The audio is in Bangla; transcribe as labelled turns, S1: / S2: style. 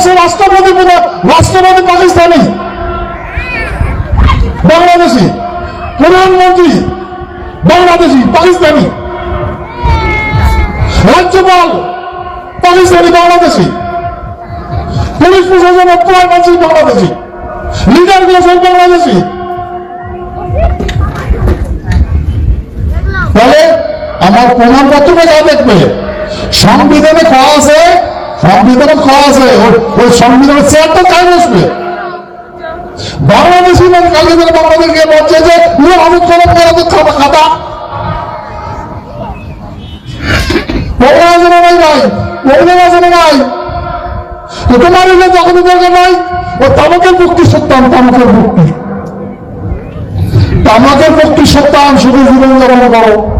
S1: দেশের রাষ্ট্রপতি রাষ্ট্রপতি পাকিস্তানি বাংলাদেশি প্রধানমন্ত্রী, বাংলাদেশি, পাকিস্তানি। রাজ্যপাল, পাকিস্তানি, বাংলাদেশি। পুলিশ প্রশাসনের প্রধানমন্ত্রী বাংলাদেশি। লিডার সব বাংলাদেশি। তাহলে আমার প্রমাণপত্রটা যা দেখবে? সংবিধানে ক আছে সংবিধানে ক আছে ওই- সংবিধানের কাজ বসবে বাংলাদেশি মানে কালকে দিনে বাংলাদেশকে বলছে যে পুরো আদত করে পরাদের খাতা। খাতা তো যখন ও, তামাকের মুক্তি সত্যান তামাকের শুধু জীবন যাপন করো।